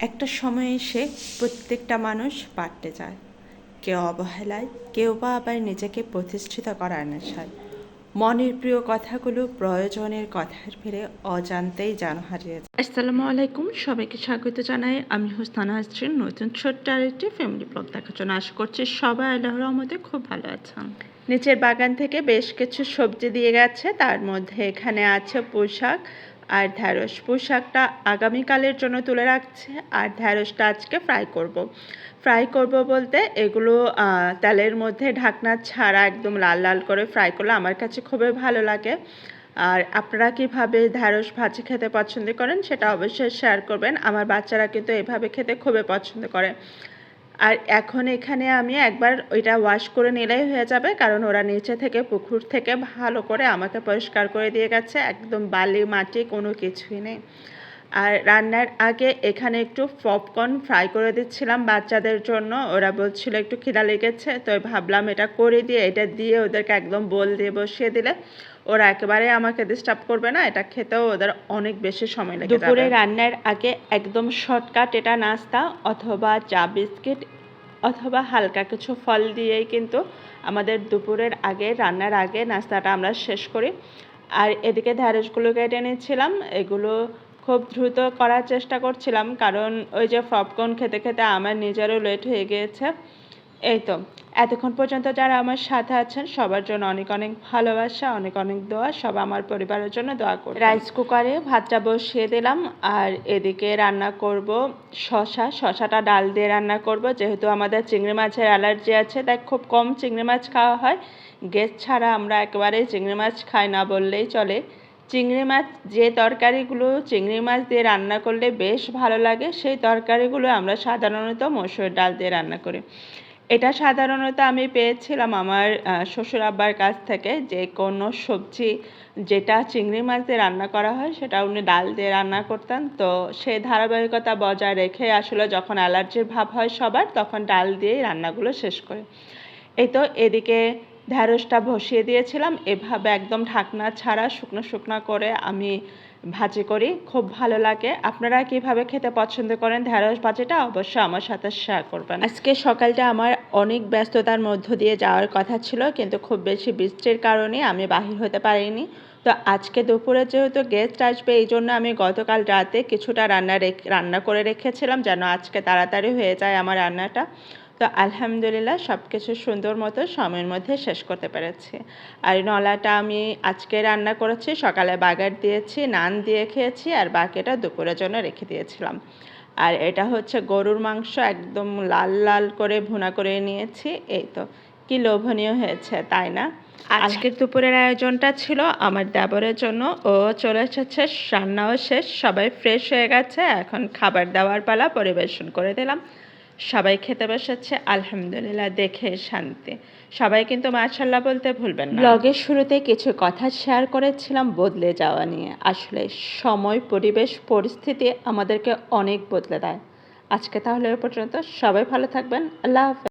একটা সময় এসে প্রত্যেকটা মানুষ পাল্টে যায়। কেউ অবহেলায় কেউ বা আবার নিজেকে প্রতিষ্ঠিত করার নেশায়। মনের প্রিয় কথাগুলো প্রয়োজনের কথার ফিরে অজান্তেই যেন হারিয়ে যায়। আসসালামু আলাইকুম সবাইকে স্বাগত জানাই। আমি হোস্তানা আসছেন নতুন ছোট্ট আরেকটি ফ্যামিলি ব্লগ দেখার জন্য আশা করছি সবাই আল্লাহর রহমতে খুব ভালো আছেন। নিচের বাগান থেকে বেশ কিছু সবজি দিয়ে গেছে তার মধ্যে এখানে আছে পোশাক আর ঢ্যাঁড়স পোশাকটা আগামীকালের জন্য তুলে রাখছে। আর ঢ্যাঁড়সটা আজকে ফ্রাই করব। ফ্রাই করব বলতে এগুলো তেলের মধ্যে ঢাকনা ছাড়া একদম লাল লাল করে ফ্রাই করলে আমার কাছে খুবই ভালো লাগে। আর আপনারা কীভাবে ঢ্যাঁড়স ভাজি খেতে পছন্দ করেন সেটা অবশ্যই শেয়ার করবেন। আমার বাচ্চারা কিন্তু এভাবে খেতে খুবই পছন্দ করে। আর এখন এখানে আমি একবার ওইটা ওয়াশ করে নিলেই হয়ে যাবে, কারণ ওরা নিচে থেকে পুকুর থেকে ভালো করে আমাকে পরিষ্কার করে দিয়ে গেছে, একদম বালি মাটি কোনো কিছুই নেই। আর রান্নার আগে এখানে একটু পপকর্ন ফ্রাই করে দিচ্ছিলাম বাচ্চাদের জন্য, ওরা বলছিল একটু খিদা লেগেছে, তো ভাবলাম এটা করে দিয়ে, এটা দিয়ে ওদেরকে একদম বল দিয়ে বসিয়ে দিলে ওরা একেবারে আমাকে ডিস্টার্ব করবে না, এটা খেতেও ওদের অনেক বেশি সময় লাগে দুপুরে রান্নার আগে একদম শর্টকাট এটা নাস্তা অথবা চা বিস্কিট অথবা হালকা কিছু ফল দিয়েই কিন্তু আমাদের দুপুরের আগে, রান্নার আগে নাস্তাটা আমরা শেষ করি। আর এদিকে ঢ্যাঁড়সগুলো কেটে নিচ্ছিলাম। এগুলো খুব দ্রুত করার চেষ্টা করছিলাম, কারণ ওই যে পপকর্ন খেতে খেতে আমার নিজেরও লেট হয়ে গিয়েছে। এই তো, এতক্ষণ পর্যন্ত যারা আমার সাথে আছেন, সবার জন্য অনেক অনেক ভালোবাসা, অনেক অনেক দোয়া, সব আমার পরিবারের জন্য দোয়া করি রাইস কুকারে ভাতটা বসিয়ে দিলাম, আর এদিকে রান্না করব শশা। শশাটা ডাল দিয়ে রান্না করব, যেহেতু আমাদের চিংড়ি মাছের অ্যালার্জি আছে, তাই খুব কম চিংড়ি মাছ খাওয়া হয়। গ্যাস ছাড়া আমরা একেবারেই চিংড়ি মাছ খাই না বললেই চলে। চিংড়ি মাছ, যে তরকারিগুলো চিংড়ি মাছ দিয়ে রান্না করলে বেশ ভালো লাগে, সেই তরকারিগুলো আমরা সাধারণত মসুর ডাল দিয়ে রান্না করি। এটা সাধারণত আমি পেয়েছিলাম আমার শ্বশুর আব্বার কাছ থেকে যে কোনো সবজি যেটা চিংড়ি মাছ দিয়ে রান্না করা হয় সেটা উনি ডাল দিয়ে রান্না করতেন। তো সেই ধারাবাহিকতা বজায় রেখে আসলে যখন অ্যালার্জির ভাব হয় সবার তখন ডাল দিয়েই রান্নাগুলো শেষ করে। এই তো এদিকে ঢ্যাঁড়সটা বসিয়ে দিয়েছিলাম। এভাবে একদম ঢাকনা ছাড়া শুকনো শুকনো করে আমি ভাজি করি, খুব ভালো লাগে। আপনারা কীভাবে খেতে পছন্দ করেন, ঢেঁড়স ভাজিটা অবশ্যই আমার সাথে শেয়ার করবেন। আজকে সকালটা আমার অনেক ব্যস্ততার মধ্য দিয়ে যাওয়ার কথা ছিল, কিন্তু খুব বেশি বৃষ্টির কারণে আমি বাহির হতে পারিনি। তো আজকে দুপুরে যেহেতু গেস্ট আসবে, এই জন্য আমি গতকাল রাতে কিছুটা রান্না রান্না করে রেখেছিলাম, যেন আজকে তাড়াতাড়ি হয়ে যায় আমার রান্নাটা। তো আলহামদুলিল্লাহ সব কিছু সুন্দর মতো সময়ের মধ্যে শেষ করতে পেরেছি। আর নলাটা আমি আজকে রান্না করেছি, সকালে বাগার দিয়েছি, নান দিয়ে খেয়েছি, আর বাকিটা দুপুরের জন্য রেখে দিয়েছিলাম। আর এটা হচ্ছে গরুর মাংস, একদম লাল লাল করে ভুনা করে নিয়েছি। এই তো, কি লোভনীয় হয়েছে, তাই না? আজকের দুপুরের আয়োজনটা ছিল আমার দেবরের জন্য। ও চলে এসেছে, রান্নাও শেষ, সবাই ফ্রেশ হয়ে গেছে, এখন খাবার দাবার পালা পরিবেশন করে দিলাম। সবাই খেতে বসেছে, আলহামদুলিল্লাহ, দেখে শান্তি। সবাই কিন্তু মাশাল্লাহ বলতে ভুলবেন না। ব্লগের শুরুতে কিছু কথা শেয়ার করেছিলাম বদলে যাওয়া নিয়ে। আসলে সময়, পরিবেশ, পরিস্থিতি আমাদেরকে অনেক বদলে দেয়। আজকে তাহলে এ পর্যন্ত। সবাই ভালো থাকবেন। আল্লাহ হাফেজ।